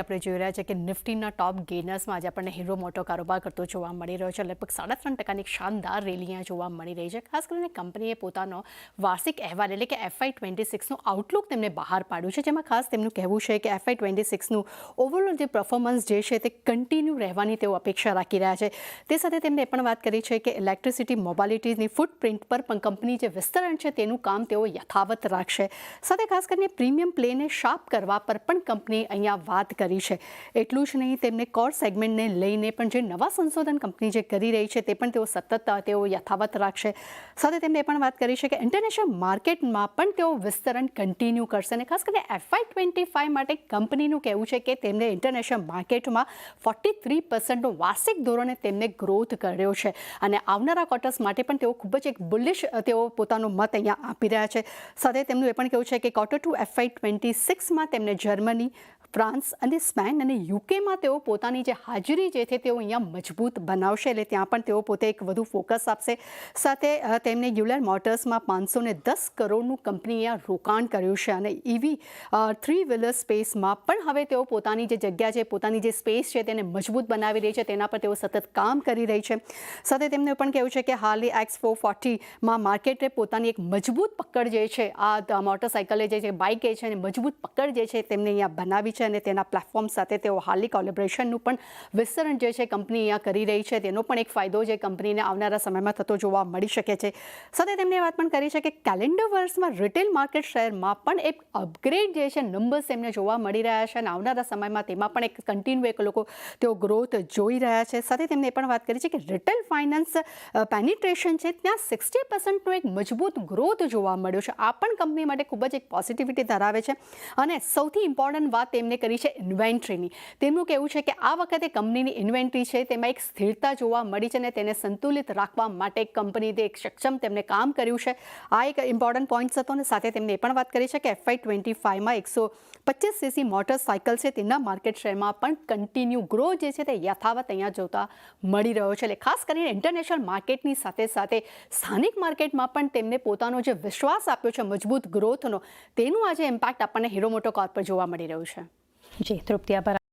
આપણે જોઈ રહ્યા છે કે નિફ્ટીના ટોપ ગેનર્સમાં આજે આપણને હીરો મોટો કારોબાર કરતો જોવા મળી રહ્યો છે. લગભગ સાડા ત્રણ ટકાની શાનદાર રેલી જોવા મળી રહી છે. ખાસ કરીને કંપનીએ પોતાનો વાર્ષિક અહેવાલ એટલે કે એફઆઈ ટ્વેન્ટી સિક્સનું આઉટલુક તેમને બહાર પાડ્યું છે, જેમાં ખાસ તેમનું કહેવું છે કે એફઆઈ ટ્વેન્ટી સિક્સનું ઓવરઓલ જે પરફોર્મન્સ જે છે તે કન્ટિન્યુ રહેવાની તેઓ અપેક્ષા રાખી રહ્યા છે. તે સાથે તેમણે એ પણ વાત કરી છે કે ઇલેક્ટ્રિસિટી મોબાલિટીની ફૂટપ્રિન્ટ પર પણ કંપની જે વિસ્તરણ છે તેનું કામ તેઓ યથાવત રાખશે. સાથે ખાસ કરીને પ્રીમિયમ પ્લેને શાર્પ કરવા પર પણ કંપની અહીંયા વાત કરી છે. એટલું જ નહીં, તેમને કોર સેગમેન્ટને લઈને પણ જે નવા સંશોધન કંપની જે કરી રહી છે, તે પણ તેઓ સતત, તેઓ યથાવત રાખશે. સાથે તેમણે પણ વાત કરી છે કે ઇન્ટરનેશનલ માર્કેટમાં પણ તેઓ વિસ્તરણ કન્ટિન્યુ કરશે અને ખાસ કરીને એફઆઈ ટ્વેન્ટી ફાઇવ માટે કંપનીનું કહેવું છે કે તેમને ઇન્ટરનેશનલ માર્કેટમાં ફોર્ટી થ્રી પર્સન્ટનો વાર્ષિક ધોરણે તેમને ગ્રોથ કર્યો છે. અને આવનારા ક્વાર્ટર્સ માટે પણ તેઓ ખૂબ જ એક બુલિશ તેઓ પોતાનો મત અહીંયા આપી રહ્યા છે. સાથે તેમનું એ પણ કહેવું છે કે ક્વાર્ટર ટુ એફઆઈ ટ્વેન્ટી સિક્સમાં તેમને જર્મની ફ્રાન્સ અને સ્પેન અને યુકેમાં તેઓ પોતાની જે હાજરી જે છે તેઓ અહીંયા મજબૂત બનાવશે. એટલે ત્યાં પણ તેઓ પોતે એક વધુ ફોકસ આપશે. સાથે તેમને યુલર મોટર્સમાં પાંચસો ને દસ કરોડનું કંપની અહીંયા રોકાણ કર્યું છે અને ઇવી થ્રી વ્હીલર સ્પેસમાં પણ હવે તેઓ પોતાની જે જગ્યા છે, પોતાની જે સ્પેસ છે તેને મજબૂત બનાવી રહી છે. તેના પર તેઓ સતત કામ કરી રહી છે. સાથે તેમને પણ કહેવું છે કે હાલી એક્સ ફોર ફોર્ટીમાં માર્કેટે પોતાની એક મજબૂત પકડ જે છે, આ મોટરસાઇકલે જે છે બાઇકે છે અને મજબૂત પકડ જે છે તેમને અહીંયા બનાવી છે. અને તેના પ્લેટફોર્મ સાથે તેઓ હાલી કોલેબ્રેશનનું પણ વિસ્તરણ જે છે કંપની અહીંયા કરી રહી છે. તેનો પણ એક ફાયદો જે કંપનીને આવનારા સમયમાં થતો જોવા મળી શકે છે. સાથે તેમણે વાત પણ કરી છે કે કેલેન્ડર વર્ષમાં રિટેલ માર્કેટ શેરમાં પણ એક અપગ્રેડ જે છે નંબર્સ એમને જોવા મળી રહ્યા છે અને આવનારા સમયમાં તેમાં પણ એક કન્ટિન્યુ એક લોકો તેઓ ગ્રોથ જોઈ રહ્યા છે. સાથે તેમણે એ પણ વાત કરી છે કે રિટેલ ફાઇનાન્સ પેનિટ્રેશન છે ત્યાં સિક્સટી પર્સન્ટનો એક મજબૂત ગ્રોથ જોવા મળ્યો છે. આ પણ કંપની માટે ખૂબ જ એક પોઝિટિવિટી ધરાવે છે. અને સૌથી ઇમ્પોર્ટન્ટ વાત તેમને કરી છે ઇન્વેન્ટ્રીની. તેમનું કહેવું છે કે આ વખતે કંપનીની ઇન્વેન્ટરી છે, તેમાં એક સ્થિરતા જોવા મળી છે અને તેને સંતુલિત રાખવા માટે કંપની એક સક્ષમ તેમને કામ કર્યું છે. આ એક ઇમ્પોર્ટન્ટ પોઈન્ટ્સ હતો અને સાથે તેમને એ પણ વાત કરી છે કે એફઆઈ ટ્વેન્ટી ફાઇવમાં એકસો પચીસ સીસી મોટરસાઇકલ છે. તેના માર્કેટ શેરમાં પણ કન્ટિન્યુ ગ્રો જે છે તે યથાવત અહીંયા જોતા મળી રહ્યો છે. એટલે ખાસ કરીને ઇન્ટરનેશનલ માર્કેટની સાથે સાથે સ્થાનિક માર્કેટમાં પણ તેમને પોતાનો જે વિશ્વાસ આપ્યો છે, મજબૂત ગ્રોથનો તેનું આજે ઇમ્પેક્ટ આપણને હીરો મોટો કોર્પ પર જોવા મળી રહ્યું છે. disruptiva para